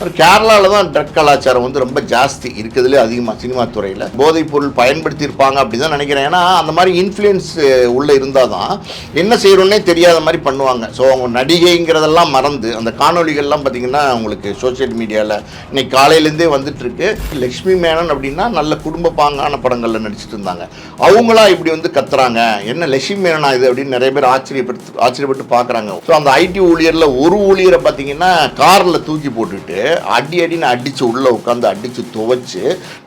அப்புறம் கேரளாவில் தான் ட்ரக் கலாச்சாரம் வந்து ரொம்ப ஜாஸ்தி இருக்கிறதுலே அதிகமாக சினிமா துறையில். போதைப் பொருள் பயன்படுத்தியிருப்பாங்க அப்படி தான் நினைக்கிறேன். ஏன்னா அந்த மாதிரி இன்ஃப்ளூயன்ஸ் உள்ளே இருந்தால் தான் என்ன செய்யணும்னே தெரியாத மாதிரி பண்ணுவாங்க. ஸோ அவங்க நடிகைங்கிறதெல்லாம் மறந்து அந்த காணொளிகள்லாம் பார்த்தீங்கன்னா உங்களுக்கு சோஷியல் மீடியாவில் இன்னைக்கு காலையிலேருந்தே வந்துட்டுருக்கு. லக்ஷ்மி மேனன் அப்படின்னா நல்ல குடும்ப பாங்கான படங்களில் நடிச்சிட்டு இருந்தாங்க. அவங்களா இப்படி வந்து கத்துறாங்க. என்ன லட்சுமி மேனனா இது அப்படின்னு நிறைய பேர் ஆச்சரியப்படுத்து ஆச்சரியப்பட்டு பார்க்குறாங்க ஸோ அந்த ஐடி ஊழியரில் ஒரு ஊழியரை பார்த்தீங்கன்னா காரில் தூக்கி போட்டுட்டு அடி அடின்னு அடித்து உள்ளே உட்காந்து அடித்து துவைச்சு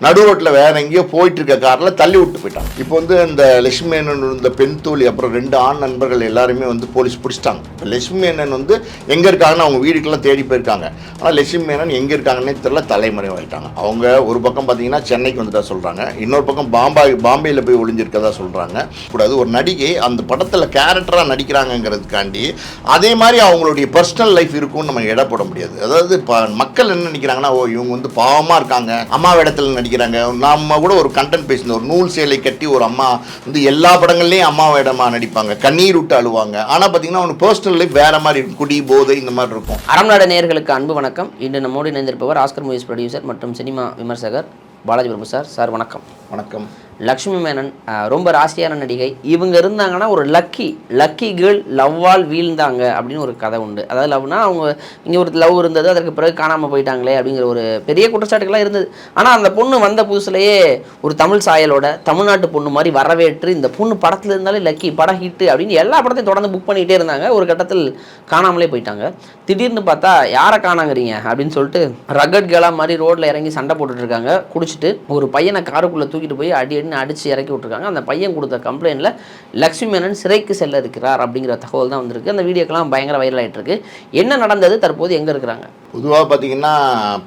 நடு ரோட்டில் வேற எங்கேயோ போயிட்டு இருக்க காரில் தள்ளி விட்டு போயிட்டாங்க இப்போ வந்து இந்த லட்சுமி மேனன் இந்த பெண் தோழி அப்புறம் ரெண்டு ஆண் நண்பர்கள் எல்லாருமே வந்து போலீஸ் பிடிச்சிட்டாங்க. இப்போ லட்சுமி வந்து எங்கே இருக்காங்கன்னு அவங்க வீடுக்கெல்லாம் தேடி போயிருக்காங்க. ஆனால் லட்சுமி மேனன் எங்கே இருக்காங்கன்னே தெரியல தலைமறைவாயிட்டாங்க அவங்க ஒரு பக்கம் பார்த்தீங்கன்னா சென்னைக்கு வந்துட்டா சொல்கிறாங்க இன்னொரு பக்கம் பாம்பாய் பாம்பேயில் போய் ஒளிஞ்சிருக்கதா சொல்கிறாங்க கூடாது ஒரு நடிகை அந்த படத்தில் கேரக்டராக நடிக்கிறாங்கங்கிறதுக்காண்டி அதே மாதிரி அவங்களுடைய பர்சனல் லைஃப் இருக்கும்னு நம்ம எடை போட முடியாது. அதாவது இப்போ மக்கள் என்ன நினைக்கிறாங்கன்னா ஓ இவங்க வந்து பாவமாக இருக்காங்க. அம்மா வேடத்தில் நடிக்கிறாங்க. நம்ம கூட ஒரு கண்டென்ட் பேசினோம். ஒரு நூல் சேலை கட்டி ஒரு அம்மா வந்து எல்லா படங்கள்லேயும் அம்மா வேடமாக நடிப்பாங்க. கண்ணீர் விட்டு அழுவாங்க. ஆனால் பார்த்தீங்கன்னா அவங்க பர்சனல் லைஃப் வேற மாதிரி இருக்கும். குடி போதை இந்த மாதிரி இருக்கும். அறம்நாடு நேயர்களுக்கு அன்பு வணக்கம். இன்று நம்மோடு இணைந்திருப்பவர் ஆஸ்கர் மூவிஸ் ப்ரொடியூசர் மற்றும் சினிமா விமர்சகர் பாலாஜி பிரபு சார். சார் வணக்கம். வணக்கம். லக்ஷ்மி மேனன் ரொம்ப ராசியான நடிகை. இவங்க இருந்தாங்கன்னா ஒரு லக்கி லக்கி கேர்ள் லவ்வால் வீழ்ந்தாங்க அப்படின்னு ஒரு கதை உண்டு. அதாவது லவ்னா அவங்க இங்கே ஒரு லவ் இருந்தது அதற்கு பிறகு காணாமல் போயிட்டாங்களே அப்படிங்கிற ஒரு பெரிய குற்றச்சாட்டுகள்லாம் இருந்தது. ஆனால் அந்த பொண்ணு வந்த புதுசுலேயே ஒரு தமிழ் சாயலோட தமிழ்நாட்டு பொண்ணு மாதிரி வரவேற்று இந்த பொண்ணு படத்தில் இருந்தாலே லக்கி படம் ஹிட்டு அப்படின்னு எல்லா படத்தையும் தொடர்ந்து புக் பண்ணிகிட்டே இருந்தாங்க. ஒரு கட்டத்தில் காணாமலே போயிட்டாங்க. திடீர்னு பார்த்தா யாரை காணாங்கிறீங்க? அப்படின்னு சொல்லிட்டு ரகட் கேலா மாதிரி ரோட்டில் இறங்கி சண்டை போட்டுட்டு இருக்காங்க. குடிச்சிட்டு ஒரு பையனை காருக்குள்ளே தூக்கிட்டு போய் அடி அடின்னு அடித்து இறக்கி விட்டுருக்காங்க. அந்த பையன் கொடுத்த கம்ப்ளைண்ட்டில் லக்ஷ்மி மேனன் சிறைக்கு செல்ல இருக்கிறார் அப்படிங்கிற தகவல் தான் வந்திருக்கு. அந்த வீடியோக்கெல்லாம் பயங்கர வைரல் ஆயிட்டு இருக்கு என்ன நடந்தது? தற்போது எங்கே இருக்கிறாங்க? பொதுவாக பார்த்தீங்கன்னா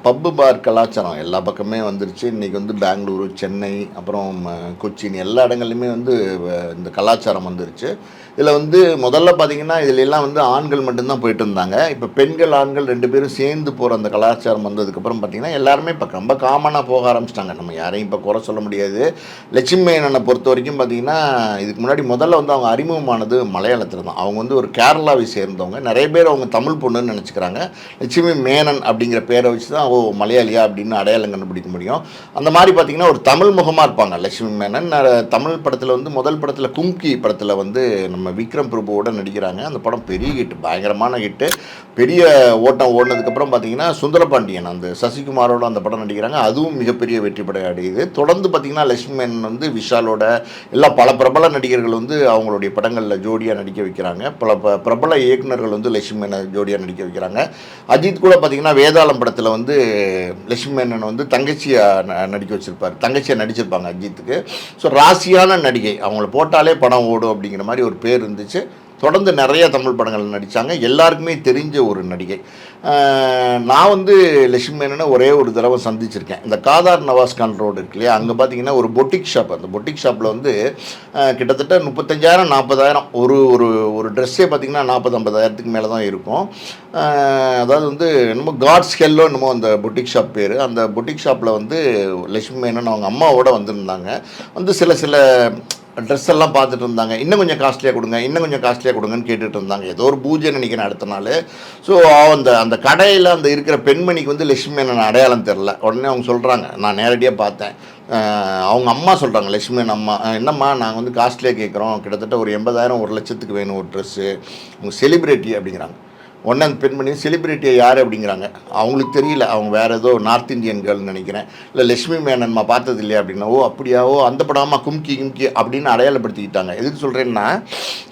பப்பு பார் கலாச்சாரம் எல்லா பக்கமே வந்துருச்சு. இன்றைக்கி வந்து பெங்களூரு சென்னை அப்புறம் கொச்சின் எல்லா இடங்கள்லையுமே வந்து இந்த கலாச்சாரம் வந்துருச்சு. இதில் வந்து முதல்ல பார்த்தீங்கன்னா இதிலெல்லாம் வந்து ஆண்கள் மட்டும்தான் போயிட்டு இருந்தாங்க. இப்போ பெண்கள் ஆண்கள் ரெண்டு பேரும் சேர்ந்து போகிற அந்த கலாச்சாரம் வந்ததுக்கப்புறம் பார்த்தீங்கன்னா எல்லாருமே இப்போ ரொம்ப காமனாக போக ஆரம்பிச்சிட்டாங்க. நம்ம யாரையும் இப்போ குறை சொல்ல முடியாது. லட்சுமி மேனனை பொறுத்த வரைக்கும் பார்த்தீங்கன்னா இதுக்கு முன்னாடி முதல்ல வந்து அவங்க அறிமுகமானது மலையாளத்தில் தான். அவங்க வந்து ஒரு கேரளாவை சேர்ந்தவங்க. நிறைய பேர் அவங்க தமிழ் பொண்ணுன்னு நினச்சிக்கிறாங்க. லட்சுமி மே மேனன் அப்படிங்கிற பேரை வச்சு தான் ஓ மலையாளியா அப்படின்னு அடையாளம் கண்டுபிடிக்க முடியும். அந்த மாதிரி பார்த்தீங்கன்னா ஒரு தமிழ் முகமாக இருப்பாங்க லட்சுமி மேனன். தமிழ் படத்தில் வந்து முதல் படத்தில் கும்கி படத்தில் வந்து நம்ம விக்ரம் பிரபுவோட நடிக்கிறாங்க. அந்த படம் பெரிய ஹிட் பயங்கரமான ஹிட்டு பெரிய ஓட்டம் ஓடினதுக்கப்புறம் பார்த்தீங்கன்னா சுந்தரபாண்டியன் அந்த சசிகுமாரோட அந்த படம் நடிக்கிறாங்க. அதுவும் மிகப்பெரிய வெற்றி படை அடையுது. தொடர்ந்து பார்த்தீங்கன்னா லட்சுமி மேனன் வந்து விஷாலோட எல்லா பல பிரபல நடிகர்கள் வந்து அவங்களுடைய படங்களில் ஜோடியாக நடிக்க வைக்கிறாங்க. பல ப- பிரபல இயக்குனர்கள் வந்து லட்சுமி மேனன் ஜோடியாக நடிக்க வைக்கிறாங்க. அஜித் கூட பார்த்தீங்கன்னா வேதாளம் படத்தில் வந்து லட்சுமி மேனன் வந்து தங்கச்சியாக ந- நடிக்க வச்சுருப்பார். தங்கச்சியாக நடிச்சிருப்பாங்க அஜித்துக்கு. ஸோ ராசியான நடிகை. அவங்கள போட்டாலே படம் ஓடும் அப்படிங்கிற மாதிரி ஒரு பேர் இருந்துச்சு. தொடர்ந்து நிறைய தமிழ் படங்கள் நடித்தாங்க எல்லாருக்குமே தெரிஞ்ச ஒரு நடிகை. நான் வந்து லட்சுமி மேனனை ஒரே ஒரு தடவை சந்திச்சிருக்கேன். இந்த காதார் நவாஸ்கான் ரோடு இருக்கு இல்லையா? அங்கே பார்த்தீங்கன்னா ஒரு பொட்டிக் ஷாப். அந்த பொட்டிக் ஷாப்பில் வந்து கிட்டத்தட்ட முப்பத்தஞ்சாயிரம் நாற்பதாயிரம் ஒரு ஒரு ஒரு ட்ரெஸ்ஸே பார்த்தீங்கன்னா நாற்பது ஐம்பதாயிரத்துக்கு மேலே தான் இருக்கும். அதாவது வந்து என்னமோ காட்ஸ் ஹெல்லோ என்னமோ அந்த பொட்டிக் ஷாப் பேர். அந்த பொட்டிக் ஷாப்பில் வந்து லட்சுமி மேனன் அவங்க அம்மாவோட வந்திருந்தாங்க. வந்து சில சில ட்ரெஸ் எல்லாம் பார்த்துட்டு இருந்தாங்க. இன்னும் கொஞ்சம் காஸ்ட்லியாக கொடுங்க இன்னும் கொஞ்சம் காஸ்ட்லியாக கொடுங்கன்னு கேட்டுட்டு இருந்தாங்க. ஏதோ ஒரு பூஜை நினைக்கிறேன் அடுத்த நாள். ஸோ அந்த அந்த கடையில் அந்த இருக்கிற பெண்மணிக்கு வந்து லட்சுமி மேனன் அடையாளம் தெரில உடனே அவங்க சொல்கிறாங்க நான் நேரடியாக பார்த்தேன். அவங்க அம்மா சொல்கிறாங்க லட்சுமி அம்மா என்னம்மா நாங்கள் வந்து காஸ்ட்லியாக கேட்குறோம் கிட்டத்தட்ட ஒரு எண்பதாயிரம் ஒரு லட்சத்துக்கு வேணும் ஒரு ட்ரெஸ்ஸு அவங்க செலிப்ரிட்டி அப்படிங்கிறாங்க. உடனே அந்த பெண்மணி செலிபிரிட்டியை யார் அப்படிங்கிறாங்க. அவங்களுக்கு தெரியல. அவங்க வேறு ஏதோ நார்த் இந்தியன் கேர்ள்னு நினைக்கிறேன். இல்லை லட்சுமி மேனன்மா பார்த்தது இல்லையா அப்படின்னா ஓ அப்படியா? ஓ அந்த படமா கும்கி கும்கி அப்படின்னு அடையாளப்படுத்திக்கிட்டாங்க. எதுக்கு சொல்கிறேன்னா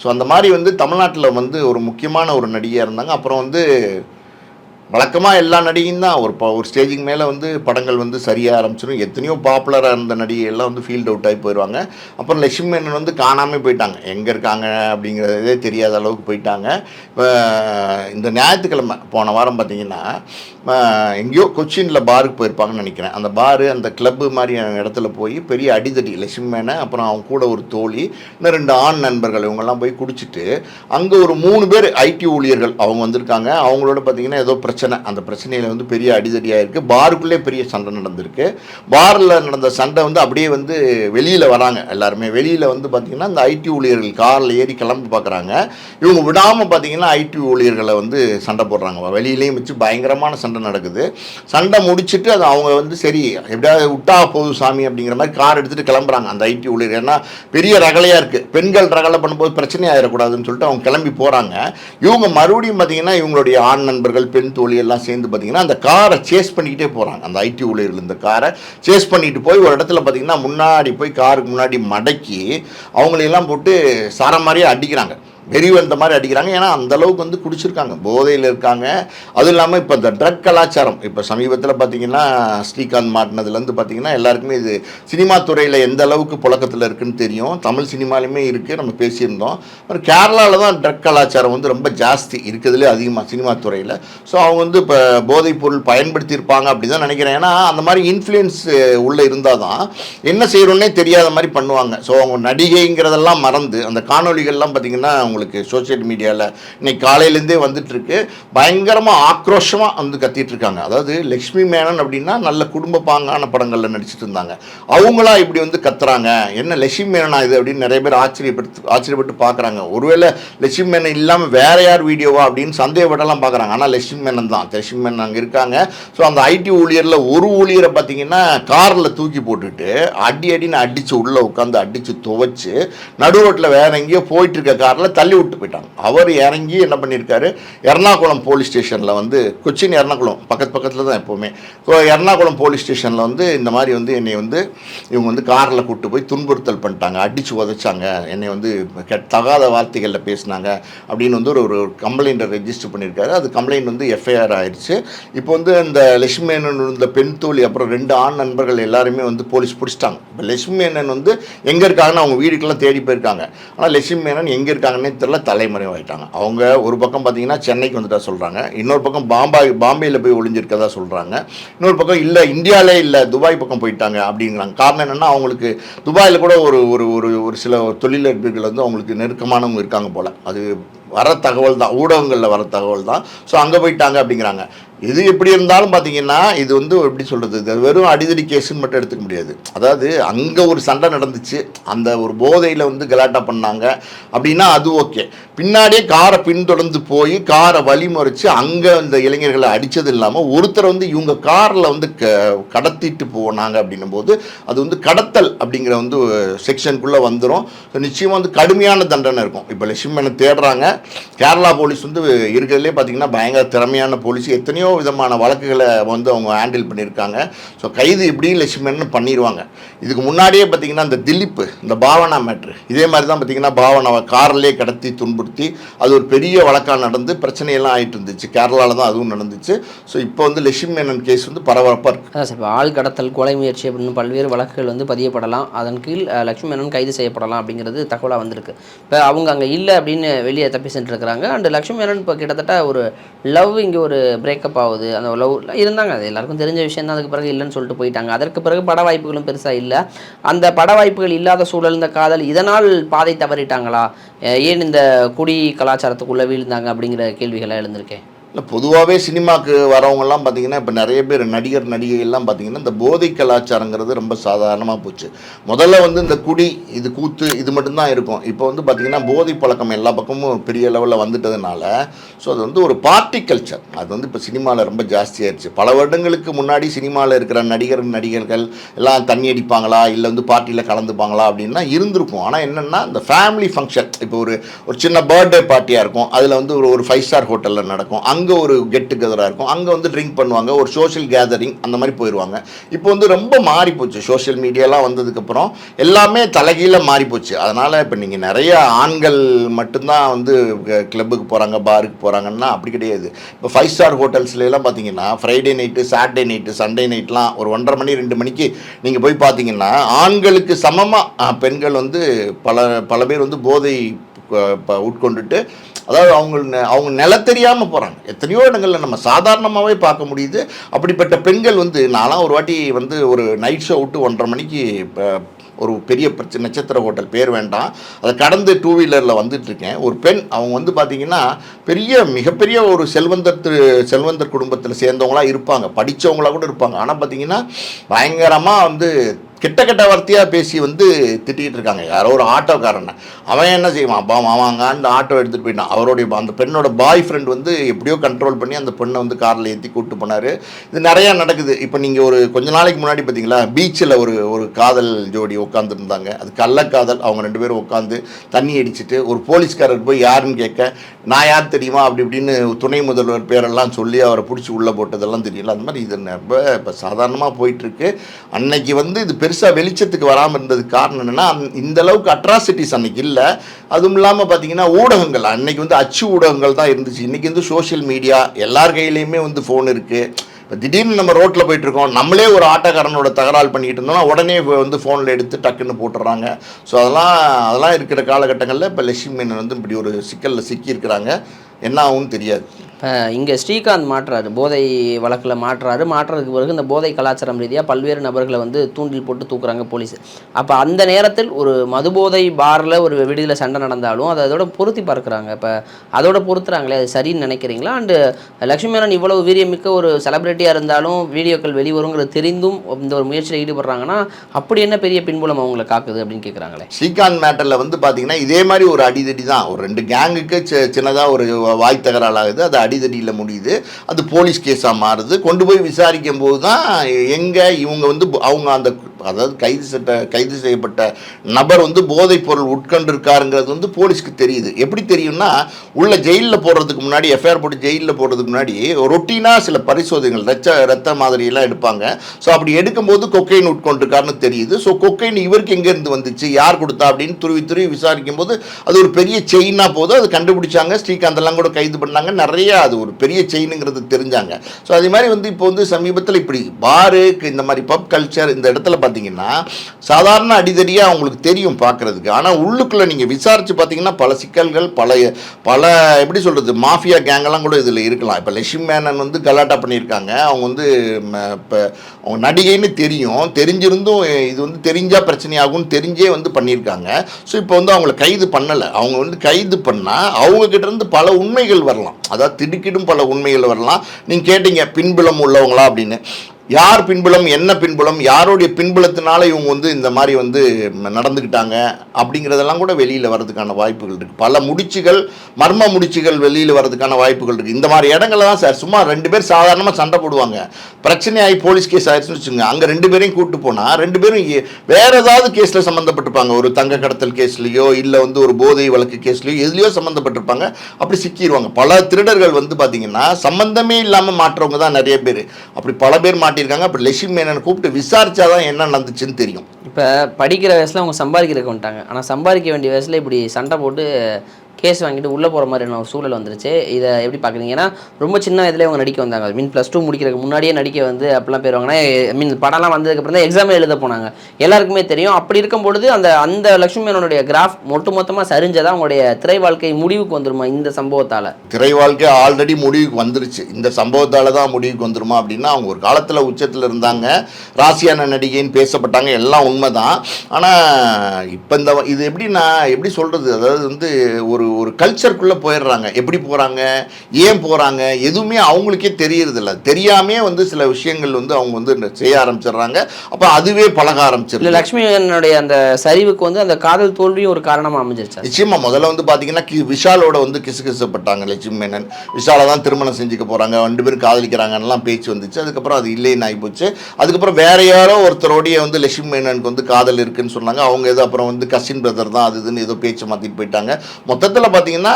ஸோ அந்த மாதிரி வந்து தமிழ்நாட்டில் வந்து ஒரு முக்கியமான ஒரு நடிகையாக இருந்தாங்க. அப்புறம் வந்து வழக்கமாக எல்லா நடிகையும் தான். ஒரு ப- ஒரு ஸ்டேஜிங் மேலே வந்து படங்கள் வந்து சரியாக ஆரம்பிச்சிடும் எத்தனையோ பாப்புலராக இருந்த நடிகை எல்லாம் வந்து ஃபீல்ட் அவுட் ஆகி போயிடுவாங்க அப்புறம் லட்சுமி மேனன் வந்து காணாமல் போயிட்டாங்க. எங்கே இருக்காங்க அப்படிங்கிறதே தெரியாத அளவுக்கு போயிட்டாங்க. இப்போ இந்த ஞாயிற்றுக்கிழமை போன வாரம் பார்த்தீங்கன்னா எங்கேயோ கொச்சினில் பாருக்கு போயிருப்பாங்கன்னு நினைக்கிறேன். அந்த பாரு அந்த கிளப்பு மாதிரியான இடத்துல போய் பெரிய அடிதடி லட்சுமி மேனன் அப்புறம் அவங்க கூட ஒரு தோழி இன்னும் ரெண்டு ஆண் நண்பர்கள் இவங்கெல்லாம் போய் குடிச்சிட்டு அங்கே ஒரு மூணு பேர் ஐடி ஊழியர்கள் அவங்க வந்திருக்காங்க. அவங்களோட பார்த்தீங்கன்னா ஏதோ பிரச்சனை அந்த பிரச்சனையில் வந்து பெரிய அடிதடியாக இருக்குது பாருக்குள்ளே பெரிய சண்டை நடந்திருக்கு. பாரில் நடந்த சண்டை வந்து அப்படியே வந்து வெளியில் வராங்க எல்லாருமே. வெளியில் வந்து பார்த்திங்கன்னா இந்த ஐடி ஊழியர்கள் காரில் ஏறி கிளம்பி பார்க்குறாங்க இவங்க விடாமல் பார்த்தீங்கன்னா ஐடி ஊழியர்களை வந்து சண்டை போடுறாங்க. வெளியிலையும் வச்சு பயங்கரமான சண்டை நடக்குது. சண்டை முடிச்சுட்டு அது அவங்க வந்து சரி எப்படியாவது விட்டா போதும் சாமி அப்படிங்கிற மாதிரி கார் எடுத்துகிட்டு கிளம்புறாங்க அந்த ஐடி ஊழியர் ஏன்னா பெரிய ரகலையாக இருக்குது பெண்கள் ரகலை பண்ணும்போது பிரச்சனை ஆயிடக்கூடாதுன்னு சொல்லிட்டு அவங்க கிளம்பி போகிறாங்க இவங்க மறுபடியும் பார்த்தீங்கன்னா இவங்களுடைய ஆண் நண்பர்கள் பெண் ஊழியெல்லாம் எல்லாம் சேர்ந்து பார்த்தீங்கன்னா அந்த காரை சேஸ் பண்ணிக்கிட்டே போகிறாங்க அந்த ஐடி ஊழியர்கள் இந்த காரை சேஸ் பண்ணிட்டு போய் ஒரு இடத்துல பார்த்தீங்கன்னா முன்னாடி போய் காருக்கு முன்னாடி மடக்கி அவங்களையெல்லாம் போட்டு சார மாதிரியே அடிக்கிறாங்க. வெறி வந்த மாதிரி அடிக்கிறாங்க. ஏன்னா அந்த அளவுக்கு வந்து குடிச்சிருக்காங்க. போதையில் இருக்காங்க. அதுவும் இல்லாமல் இப்போ இந்த ட்ரக் கலாச்சாரம். இப்போ சமீபத்தில் பார்த்தீங்கன்னா ஸ்ரீகாந்த் மாட்டினதுலேருந்து பார்த்தீங்கன்னா எல்லாருக்குமே இது சினிமா துறையில் எந்த அளவுக்கு புழக்கத்தில் இருக்குன்னு தெரியும். தமிழ் சினிமாலையுமே இருக்குது நம்ம பேசியிருந்தோம். அப்புறம் கேரளாவில் தான் ட்ரக் கலாச்சாரம் வந்து ரொம்ப ஜாஸ்தி இருக்கிறதுலே அதிகமாக சினிமா துறையில். ஸோ அவங்க வந்து இப்போ போதைப் பொருள் பயன்படுத்தியிருப்பாங்க அப்படி தான் நினைக்கிறேன். ஏன்னா அந்த மாதிரி இன்ஃப்ளூயன்ஸ் உள்ளே இருந்தால் தான் என்ன செய்கிறோன்னே தெரியாத மாதிரி பண்ணுவாங்க. ஸோ அவங்க நடிகைங்கிறதெல்லாம் மறந்து அந்த காணொளிகள்லாம் பார்த்தீங்கன்னா உங்களுக்கு சோஷியல் மீடியாவில் இன்னைக்கு காலையிலேருந்தே வந்துட்டுருக்கு. பயங்கரமாக ஆக்ரோஷமாக வந்து கத்திட்டு இருக்காங்க அதாவது லக்ஷ்மி மேனன் அப்படின்னா நல்ல குடும்ப பாங்கான படங்களில் நடிச்சிட்டு இருந்தாங்க அவங்களா இப்படி வந்து கத்துறாங்க. என்ன லட்சுமி மேனனா இது அப்படின்னு நிறைய பேர் ஆச்சரியப்பட்டு ஆச்சரியப்பட்டு பார்க்குறாங்க ஒருவேளை லட்சுமி மேனன் இல்லாமல் வேற யார் வீடியோவா அப்படின்னு சந்தேகப்பட்டெல்லாம் பார்க்குறாங்க ஆனால் லட்சுமி மேனன் தான். லட்சுமி மேனன் அங்கே இருக்காங்க. ஸோ அந்த ஐடி ஊழியரில் ஒரு ஊழியரை பார்த்தீங்கன்னா காரில் தூக்கி போட்டுட்டு அடி அடின்னு அடித்து உள்ளே உட்காந்து அடித்து துவைச்சு நடு ரோட்டில் வேற எங்கேயோ போயிட்டு இருக்க காரில் தள்ளி தள்ளி விட்டு போயிட்டாங்க. அவர் இறங்கி என்ன பண்ணியிருக்காரு? எர்ணாகுளம் போலீஸ் ஸ்டேஷனில் வந்து கொச்சின் எர்ணாகுளம் பக்கத்து பக்கத்தில் தான் எப்போவுமே. ஸோ எர்ணாகுளம் போலீஸ் ஸ்டேஷனில் வந்து இந்த மாதிரி வந்து என்னை வந்து இவங்க வந்து காரில் கூப்பிட்டு போய் துன்புறுத்தல் பண்ணிட்டாங்க. அடித்து உதைச்சாங்க. என்னை வந்து கெட் தகாத வார்த்தைகளில் பேசினாங்க அப்படின்னு வந்து ஒரு ஒரு கம்ப்ளைண்ட்டை ரெஜிஸ்டர் பண்ணியிருக்காரு. அது கம்ப்ளைண்ட் வந்து எஃப்ஐஆர் ஆயிடுச்சு இப்போ வந்து இந்த லட்சுமியனன் இந்த பெண் தோழி அப்புறம் ரெண்டு ஆண் நண்பர்கள் எல்லாருமே வந்து போலீஸ் பிடிச்சிட்டாங்க. இப்போ லட்சுமி மேனன் வந்து எங்கே இருக்காங்கன்னு அவங்க வீடுக்கெல்லாம் தேடி போயிருக்காங்க. ஆனால் லட்சுமி மேனன் எங்கே இருக்காங்கன்னே கோயம்புத்தூரில் தலைமறைவாயிட்டாங்க அவங்க ஒரு பக்கம் பார்த்தீங்கன்னா சென்னைக்கு வந்துட்டா சொல்கிறாங்க இன்னொரு பக்கம் பாம்பாய் பாம்பேயில் போய் ஒளிஞ்சிருக்கதா சொல்கிறாங்க இன்னொரு பக்கம் இல்லை இந்தியாவிலே இல்லை துபாய் பக்கம் போயிட்டாங்க அப்படிங்கிறாங்க. காரணம் என்னென்னா அவங்களுக்கு துபாயில் கூட ஒரு ஒரு ஒரு ஒரு சில தொழிலதிபர்கள் வந்து அவங்களுக்கு நெருக்கமானவங்க இருக்காங்க போல். அது வர தகவல் தான் ஊடகங்களில் வர தகவல் தான். ஸோ அங்கே போயிட்டாங்க அப்படிங்கிறாங்க. இது எப்படி இருந்தாலும் பார்த்தீங்கன்னா இது வந்து எப்படி சொல்கிறது வெறும் அடிதடி கேஸுன்னு மட்டும் எடுத்துக்க முடியாது. அதாவது அங்கே ஒரு சண்டை நடந்துச்சு அந்த ஒரு போதையில் வந்து கலாட்டா பண்ணாங்க அப்படின்னா அது ஓகே. பின்னாடியே காரை பின்தொடர்ந்து போய் காரை வழிமுறைச்சு அங்கே இந்த இளைஞர்களை அடித்தது இல்லாமல் ஒருத்தர் வந்து இவங்க காரில் வந்து க கடத்திட்டு போனாங்க அப்படின்னும் போது அது வந்து கடத்தல் அப்படிங்கிற வந்து செக்ஷனுக்குள்ளே வந்துடும் ஸோ நிச்சயமாக வந்து கடுமையான தண்டனை இருக்கும். இப்போ லட்சுமணனை தேடுறாங்க. கேரளா போலீஸ் வந்து இருக்கிறதுலே பார்த்தீங்கன்னா பயங்கர திறமையான போலீஸ். எத்தனையோ விதமான வழக்குகளை வந்து அவங்க ஹேண்டில் பண்ணியிருக்காங்க. ஸோ கைது எப்படியும் லட்சுமணன் பண்ணிடுவாங்க இதுக்கு முன்னாடியே பார்த்தீங்கன்னா இந்த திலீப் இந்த பாவனா மேட்ரு இதே மாதிரி தான் பார்த்தீங்கன்னா பாவனாவை கார்லேயே கடத்தி துன்புறுத்தி அது ஒரு பெரிய வழக்காக நடந்து பிரச்சனையெல்லாம் ஆயிட்டு இருந்துச்சு. கேரளாவில் தான் அதுவும் நடந்துச்சு. ஸோ இப்போ வந்து லட்சுமணன் கேஸ் வந்து பரபரப்பாக இருக்குது அதான் சார் இப்போ ஆள் கடத்தல் கொலை முயற்சி அப்படின்னு பல்வேறு வழக்குகள் வந்து பதியப்படலாம். அதன் கீழ் லட்சுமணன் கைது செய்யப்படலாம் அப்படிங்கிறது தகவலாக வந்திருக்கு. இப்போ அவங்க அங்கே இல்லை அப்படின்னு வெளியே தப்பி சென்றிருக்கிறாங்க. அண்ட் லட்சுமணன் இப்போ கிட்டத்தட்ட ஒரு லவ் இங்கே ஒரு பிரேக்கப் ஆகுது அந்த லவ் இருந்தாங்க. அது எல்லாருக்கும் தெரிஞ்ச விஷயம் தான். அதுக்கு பிறகு இல்லைன்னு சொல்லிட்டு போயிட்டாங்க. அதற்கு பிறகு பட வாய்ப்புகளும் பெருசாக இல்லை. அந்த பட வாய்ப்புகள் இல்லாத சூழல் இந்த காதல் இதனால் பாதை தவறிட்டாங்களா? ஏன் இந்த குடி கலாச்சாரத்துக்குள்ளே வீழ்ந்தாங்க அப்படிங்கிற கேள்விகளாக எழுந்திருக்கேன். இல்லை பொதுவாகவே சினிமாக்கு வரவங்கெல்லாம் பார்த்தீங்கன்னா இப்போ நிறைய பேர் நடிகர் நடிகைகள்லாம் பார்த்தீங்கன்னா இந்த போதை கலாச்சாரங்கிறது ரொம்ப சாதாரணமாக போச்சு. முதல்ல வந்து இந்த குடி இது கூத்து இது மட்டும்தான் இருக்கும். இப்போ வந்து பார்த்தீங்கன்னா போதை பழக்கம் எல்லா பக்கமும் பெரிய லெவலில் வந்துட்டதுனால ஸோ அது வந்து ஒரு பார்ட்டி கல்ச்சர் அது வந்து இப்போ சினிமாவில் ரொம்ப ஜாஸ்தியாகிடுச்சு பல வருடங்களுக்கு முன்னாடி சினிமாவில் இருக்கிற நடிகர் நடிகர்கள் எல்லாம் தண்ணி அடிப்பாங்களா? இல்லை வந்து பார்ட்டியில் கலந்துப்பாங்களா? அப்படின்னா இருந்திருக்கும். ஆனால் என்னென்னா இந்த ஃபேமிலி ஃபங்க்ஷன் இப்போ ஒரு ஒரு சின்ன பர்த்டே பார்ட்டியாக இருக்கும். அதில் வந்து ஒரு ஒரு ஃபைவ் ஸ்டார் ஹோட்டலில் நடக்கும். அங்கே ஒரு கெட் டுகெதராக இருக்கும். அங்கே வந்து ட்ரிங்க் பண்ணுவாங்க. ஒரு சோஷியல் கேதரிங் அந்த மாதிரி போயிடுவாங்க இப்போ வந்து ரொம்ப மாறி போச்சு. சோஷியல் மீடியாலாம் வந்ததுக்கப்புறம் எல்லாமே தலைகீழ மாறி போச்சு. அதனால் இப்போ நீங்கள் நிறைய ஆண்கள் மட்டும்தான் வந்து கிளப்புக்கு போகிறாங்க பாருக்கு போகிறாங்கன்னா அப்படி கிடையாது. இப்போ ஃபைவ் ஸ்டார் ஹோட்டல்ஸ்லாம் பார்த்தீங்கன்னா Friday night Saturday night Sunday நைட்லாம் ஒரு ஒன்றரை மணி ரெண்டு மணிக்கு நீங்கள் போய் பார்த்தீங்கன்னா ஆண்களுக்கு சமமாக பெண்கள் வந்து பல பல பேர் வந்து போதை உட்கொண்டுட்டு அதாவது அவங்க நெ- அவங்க நில தெரியாமல் போகிறாங்க எத்தனையோ இடங்களில் நம்ம சாதாரணமாகவே பார்க்க முடியுது. அப்படிப்பட்ட பெண்கள் வந்து நான்லாம் ஒரு வாட்டி வந்து ஒரு நைட் ஷோ விட்டு ஒன்றரை மணிக்கு ஒரு பெரிய பிரச்சனை நட்சத்திர ஹோட்டல் பேர் வேண்டாம். அதை கடந்து டூ வீலரில் வந்துட்டு இருக்கேன் ஒரு பெண் அவங்க வந்து பார்த்திங்கன்னா பெரிய மிகப்பெரிய ஒரு செல்வந்தர் செல்வந்தர் குடும்பத்தில் சேர்ந்தவங்களா இருப்பாங்க. படித்தவங்களாக கூட இருப்பாங்க. ஆனால் பார்த்திங்கன்னா பயங்கரமாக வந்து கிட்ட கிட்ட வார்த்தையாக பேசி வந்து திட்டிகிட்டு இருக்காங்க. யாரோ ஒரு ஆட்டோக்காரன். அவன் என்ன செய்வான்? அப்பா மாமாங்க அந்த ஆட்டோ எடுத்துகிட்டு போயிட்டான். அவருடைய அந்த பெண்ணோட பாய் ஃப்ரெண்ட் வந்து எப்படியோ கண்ட்ரோல் பண்ணி அந்த பெண்ணை வந்து காரில் ஏற்றி கூப்பிட்டு போனார். இது நிறையா நடக்குது. இப்போ நீங்கள் ஒரு கொஞ்ச நாளைக்கு முன்னாடி பார்த்தீங்களா பீச்சில் ஒரு ஒரு காதல் ஜோடி உட்காந்துருந்தாங்க அது கள்ளக்காதல் அவங்க ரெண்டு பேரும் உட்காந்து தண்ணி அடிச்சுட்டு ஒரு போலீஸ்காரர் போய் யாருன்னு கேட்க நான் யார் தெரியுமா? அப்படி இப்படின்னு துணை முதல்வர் பேரெல்லாம் சொல்லி அவரை பிடிச்சி உள்ளே போட்டதெல்லாம் தெரியல. அந்த மாதிரி இது ரொம்ப இப்போ சாதாரணமாக போயிட்டுருக்கு அன்னைக்கு வந்து இது பெருசாக வெளிச்சத்துக்கு வராமல் இருந்ததுக்கு காரணம் என்னென்னா இந்த அளவுக்கு அட்ராசிட்டிஸ் அன்னைக்கு இல்லை. அதுவும் இல்லாமல் பார்த்தீங்கன்னா ஊடகங்கள் அன்னைக்கு வந்து அச்சு ஊடகங்கள் தான் இருந்துச்சு. இன்றைக்கி வந்து சோஷியல் மீடியா எல்லார் கையிலையுமே வந்து ஃபோன் இருக்குது இப்போ திடீர்னு நம்ம ரோட்டில் போயிட்டுருக்கோம் நம்மளே ஒரு ஆட்டோக்காரனோட தகராறு பண்ணிக்கிட்டு இருந்தோம்னா உடனே வந்து ஃபோனில் எடுத்து டக்குன்னு போட்டுடுறாங்க. ஸோ அதெல்லாம் அதெல்லாம் இருக்கிற காலகட்டங்களில் இப்போ லட்சுமி மேனன் வந்து இப்படி ஒரு சிக்கலில் சிக்கியிருக்கிறாங்க. என்ன ஆகும்னு தெரியாது. இங்கே ஸ்ரீகாந்த் மாற்றுறாரு போதை வழக்கில் மாற்றுறாரு மாற்றுறதுக்கு பிறகு இந்த போதை கலாச்சாரம் ரீதியாக பல்வேறு நபர்களை வந்து தூண்டில் போட்டு தூக்குறாங்க போலீஸ். அப்போ அந்த நேரத்தில் ஒரு மதுபோதை பாரில் ஒரு விடுதியில் சண்டை நடந்தாலும் அதை அதோட பொருத்தி பார்க்குறாங்க இப்போ அதோட பொருத்துறாங்களே அது சரின்னு நினைக்கிறீங்களா? அண்டு லக்ஷ்மி மேனன் இவ்வளவு வீரியமிக்க ஒரு செலிப்ரிட்டியாக இருந்தாலும் வீடியோக்கள் வெளிவருங்கிறது தெரிந்தும் இந்த ஒரு முயற்சியில் ஈடுபடுறாங்கன்னா அப்படி என்ன பெரிய பின்புலம் அவங்களை காக்குது அப்படின்னு கேட்குறாங்களே ஸ்ரீகாந்த் மேட்டரில் வந்து பார்த்தீங்கன்னா இதே மாதிரி ஒரு அடிதடி தான். ஒரு ரெண்டு கேங்குக்கு சின்னதாக ஒரு வாய் தகராறு ஆகுது. அது அடிதடியில் முடியுது. அது போலீஸ் கேஸாக மாறுது. கொண்டு போய் விசாரிக்கும் போது தான் எங்கே இவங்க வந்து அவங்க அந்த அதாவது கைது சட்ட கைது செய்யப்பட்ட நபர் வந்து போதைப் பொருள் உட்கண்டிருக்காருங்கிறது வந்து போலீஸ்க்கு தெரியுது. எப்படி தெரியும்னா உள்ள ஜெயிலில் போடுறதுக்கு முன்னாடி எஃப்ஐஆர் போட்டு ஜெயிலில் போடுறதுக்கு முன்னாடி ரொட்டீனாக சில பரிசோதனைகள் ரத்த ரத்த மாதிரியெல்லாம் எடுப்பாங்க. ஸோ அப்படி எடுக்கும்போது கொக்கைன் உட்கொண்டிருக்காருன்னு தெரியுது. ஸோ கொக்கைன் இவருக்கு எங்கேருந்து வந்துச்சு யார் கொடுத்தா அப்படின்னு துருவி துருவி விசாரிக்கும் போது அது ஒரு பெரிய செயினாக போது அது கண்டுபிடிச்சாங்க. ஸ்ரீகாந்தெல்லாம் கூட கைது பண்ணாங்க. நிறைய அது ஒரு பெரிய செயினுங்கிறது தெரிஞ்சாங்க. ஸோ அதே மாதிரி வந்து இப்போ வந்து சமீபத்தில் இப்படி பாரு இந்த மாதிரி பப் கல்ச்சர் இந்த இடத்துல பார்த்தீங்கன்னா பார்த்தீங்கன்னா சாதாரண அடிதடியாக அவங்களுக்கு தெரியும் பார்க்குறதுக்கு ஆனால் உள்ளுக்குள்ளே நீங்கள் விசாரித்து பார்த்தீங்கன்னா பல சிக்கல்கள் பல பல எப்படி சொல்கிறது மாஃபியா கேங்கெல்லாம் கூட இதில் இருக்கலாம். இப்போ லட்சுமி மேனன் வந்து கலாட்டா பண்ணியிருக்காங்க. அவங்க வந்து இப்போ அவங்க நடிகைன்னு தெரியும். தெரிஞ்சிருந்தும் இது வந்து தெரிஞ்சால் பிரச்சனையாகும்னு தெரிஞ்சே வந்து பண்ணியிருக்காங்க. ஸோ இப்போ வந்து அவங்கள கைது பண்ணலை. அவங்க வந்து கைது பண்ணால் அவங்க பல உண்மைகள் வரலாம். அதாவது திடுக்கிடும் பல உண்மைகள் வரலாம். நீங்கள் கேட்டீங்க பின்புலம் உள்ளவங்களா அப்படின்னு. யார் பின்புலம் என்ன பின்புலம் யாருடைய பின்புலத்தினால இவங்க வந்து இந்த மாதிரி வந்து நடந்துக்கிட்டாங்க அப்படிங்கிறதெல்லாம் கூட வெளியில் வர்றதுக்கான வாய்ப்புகள் இருக்குது பல முடிச்சுகள் மர்ம முடிச்சுகள் வெளியில் வர்றதுக்கான வாய்ப்புகள் இருக்குது இந்த மாதிரி இடங்கள்ல தான் சார் சும்மா ரெண்டு பேர் சாதாரணமாக சண்டை போடுவாங்க. பிரச்சனை ஆகி போலீஸ் கேஸ் ஆயிடுச்சுன்னு வச்சுங்க அங்கே ரெண்டு பேரையும் கூட்டு போனால் ரெண்டு பேரும் ஏ- வேற ஏதாவது கேஸில் சம்மந்தப்பட்டிருப்பாங்க ஒரு தங்க கடத்தல் கேஸ்லேயோ இல்லை வந்து ஒரு போதை வழக்கு கேஸ்லையோ எதுலேயோ சம்மந்தப்பட்டிருப்பாங்க அப்படி சிக்கிடுவாங்க பல திருடர்கள் வந்து பார்த்தீங்கன்னா சம்மந்தமே இல்லாமல் மாற்றவங்க தான் நிறைய பேர். அப்படி பல பேர் மாட்டியிருக்காங்க. அப்படி லட்சுமி மேனன் கூப்பிட்டு விசாரிச்சா தான் என்ன நடந்துச்சுன்னு தெரியும். இப்போ படிக்கிற வயசில் அவங்க சம்பாதிக்கிறதுக்கு வந்துட்டாங்க. ஆனால் சம்பாதிக்க வேண்டிய வயசில் இப்படி சண்டை போட்டு கேஸ் வாங்கிட்டு உள்ளே போகிற மாதிரியான ஒரு சூழல் வந்துருச்சு. இதை எப்படி பார்க்குறீங்கன்னா ரொம்ப சின்ன இதில் அவங்க நடிக்க வந்தாங்க. மீன் ப்ளஸ் டூ முடிக்கிறதுக்கு முன்னாடியே நடிக்க வந்து அப்படிலாம் போயிருவாங்கன்னா மீன் படம்லாம் வந்ததுக்கப்புறம் தான் எக்ஸாம் எழுத போனாங்க. எல்லாருக்குமே தெரியும். அப்படி இருக்கும் பொழுது அந்த அந்த லக்ஷ்மியனுடைய கிராஃப் ஒட்டு மொத்தமாக சரிஞ்சதான் அவங்களுடைய திரை வாழ்க்கை முடிவுக்கு வந்துருமா இந்த சம்பவத்தால்? திரை வாழ்க்கை ஆல்ரெடி முடிவுக்கு வந்துருச்சு. இந்த சம்பவத்தால் தான் முடிவுக்கு வந்துருமா அப்படின்னா அவங்க ஒரு காலத்தில் உச்சத்தில் இருந்தாங்க. ராசியான நடிகைன்னு பேசப்பட்டாங்க. எல்லாம் உண்மைதான். ஆனால் இப்போ இந்த இது எப்படின்னா எப்படி சொல்கிறது அதாவது வந்து ஒரு ஒரு கல்ச்சருக்குள்ளே போயிடுறாங்க. எப்படி போகிறாங்க ஏன் போகிறாங்க எதுவுமே அவங்களுக்கே தெரியறதில்ல. தெரியாமே வந்து சில விஷயங்கள் வந்து அவங்க வந்து செய்ய ஆரம்பிச்சிடுறாங்க. அப்போ அதுவே பழக இல்லை ஆரம்பிச்சிருது லக்ஷ்மி மேனனுடைய அந்த சரிவுக்கு வந்து அந்த காதல் தோல்வியும் ஒரு காரணமாக அமைஞ்சிருச்சா. நிச்சயமா. முதல்ல வந்து பாத்தீங்கன்னா கி விஷாலோட வந்து கிசுகிசுப்பட்டாங்க லட்சுமி மேனன் விஷாலை தான் திருமணம் செஞ்சுக்க போறாங்க. ரெண்டு பேரும் காதலிக்கிறாங்கலாம் பேச்சு வந்துச்சு. அதுக்கப்புறம் அது இல்லைன்னு ஆகிப்போச்சு அதுக்கப்புறம் வேற யாரோ ஒருத்தரோடைய வந்து லட்சுமி மேனனுக்கு வந்து காதல் இருக்குன்னு சொன்னாங்க. அவங்க ஏதோ அப்புறம் வந்து கசின் பிரதர் தான் அது இதுன்னு ஏதோ பேச்சு மாத்திட்டு போயிட்டாங்க. மொத்தத்தில் பார்த்தீங்கன்னா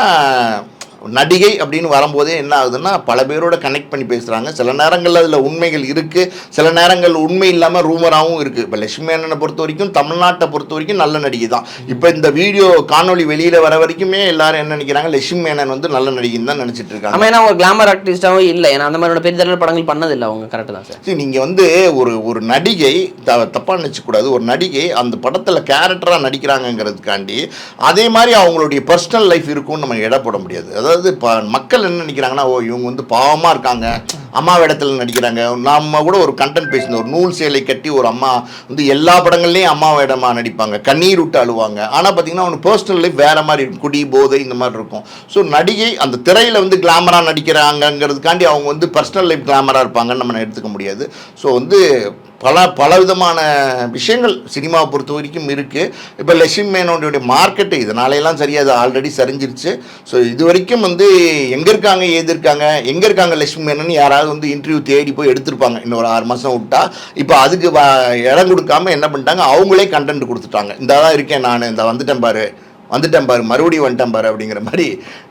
நடிகை அப்படின்னு வரும்போதே என்ன ஆகுதுன்னா பல பேரோட கனெக்ட் பண்ணி பேசுகிறாங்க சில நேரங்களில் அதில் உண்மைகள் இருக்குது சில நேரங்கள் உண்மை இல்லாமல் ரூமராகவும் இருக்குது இப்போ லட்சுமி மேனனை பொறுத்த வரைக்கும் தமிழ்நாட்டை பொறுத்த வரைக்கும் நல்ல நடிகை தான். இப்போ இந்த வீடியோ காணொளி வெளியில் வர வரைக்குமே எல்லாரும் என்ன நினைக்கிறாங்க? லட்சுமி மேனன் வந்து நல்ல நடிகைன்னு தான் நினச்சிட்டு இருக்காங்க. ஆமாம் ஏன்னா ஒரு கிளாமர் ஆர்டிஸ்டாகவும் இல்லை. ஏன்னா அந்த மாதிரியான பெரிய படங்கள் பண்ணதில்லை அவங்க. கரெக்டு தான் சார் சரி நீங்கள் வந்து ஒரு ஒரு நடிகை த தப்பாக நினச்சக்கூடாது ஒரு நடிகை அந்த படத்தில் கேரக்டராக நடிக்கிறாங்கங்கிறதுக்காண்டி அதே மாதிரி அவங்களுடைய பர்சனல் லைஃப் இருக்கும்னு நம்ம எடை போட முடியாது. அதாவது இப்போ மக்கள் என்ன நினைக்கிறாங்கன்னா ஓ இவங்க வந்து பாவமாக இருக்காங்க. அம்மா இடத்துல நடிக்கிறாங்க. நம்ம கூட ஒரு கண்டென்ட் பேசினோம் ஒரு நூல் சேலை கட்டி ஒரு அம்மா வந்து எல்லா படங்கள்லேயும் அம்மா இடமா நடிப்பாங்க. கண்ணீர் விட்டு அழுவாங்க. ஆனால் பார்த்தீங்கன்னா அவனுக்கு பர்சனல் லைஃப் வேறு மாதிரி இருக்கும். குடி போதை இந்த மாதிரி இருக்கும். ஸோ நடிகை அந்த திரையில் வந்து கிளாமராக நடிக்கிறாங்கங்கிறதுக்காண்டி அவங்க வந்து பர்சனல் லைஃப் கிளாமராக இருப்பாங்கன்னு நம்ம எடுத்துக்க முடியாது. ஸோ வந்து பல பல விதமான விஷயங்கள் சினிமாவை பொறுத்த வரைக்கும் இருக்குது இப்போ லட்சுமி மேனோடைய மார்க்கெட்டு இதனாலையெல்லாம் சரியாக அது ஆல்ரெடி சரிஞ்சிருச்சு. ஸோ இது வரைக்கும் வந்து எங்கே இருக்காங்க ஏது இருக்காங்க எங்கே இருக்காங்க லட்சுமி மேனன் யாராவது வந்து இன்டர்வியூ தேடி போய் எடுத்திருப்பாங்க. இன்னும் ஒரு ஆறு மாதம் விட்டா இப்போ அதுக்கு வ- இடம் கொடுக்காம என்ன பண்ணிட்டாங்க? அவங்களே கண்டென்ட் கொடுத்துட்டாங்க. இந்த தான் இருக்கேன் நான். இந்த வந்துட்டேன் பாரு. வந்துட்டேன் பாரு மறுபடியும் வந்துட்டேன் பாரு அப்படிங்கிற மாதிரி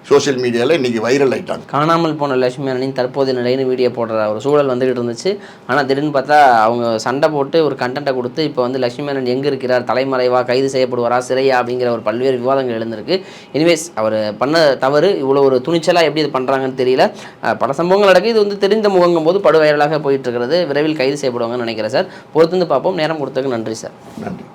சோஷியல் மீடியாவில் இன்றைக்கி வைரல் ஆயிட்டாங்க. காணாமல் போன லட்சுமி அண்ணனின் தற்போதைய நிலைன்னு வீடியோ போடுற ஒரு சூழல் வந்துகிட்டு இருந்துச்சு. ஆனால் திடீர்னு பார்த்தா அவங்க சண்டை போட்டு ஒரு கண்டென்ட்டை கொடுத்து இப்போ வந்து லட்சுமி அண்ணன் எங்கே இருக்கிறார் தலைமறைவா கைது செய்யப்படுவாரா சிறையா அப்படிங்கிற ஒரு பல்வேறு விவாதங்கள் எழுந்திருக்கு. எனிவேஸ் அவர் பண்ண தவறு இவ்வளோ ஒரு துணிச்சலாக எப்படி இது பண்ணுறாங்கன்னு தெரியல. பல சம்பவங்கள் நடக்குது. இது வந்து தெரிந்த முகங்கும் போது படு வைரலாக போயிட்டு இருக்கிறது. விரைவில் கைது செய்யப்படுவாங்கன்னு நினைக்கிறேன் சார் பொறுத்து வந்து பார்ப்போம். நேரம் கொடுத்ததுக்கு நன்றி சார் நன்றி.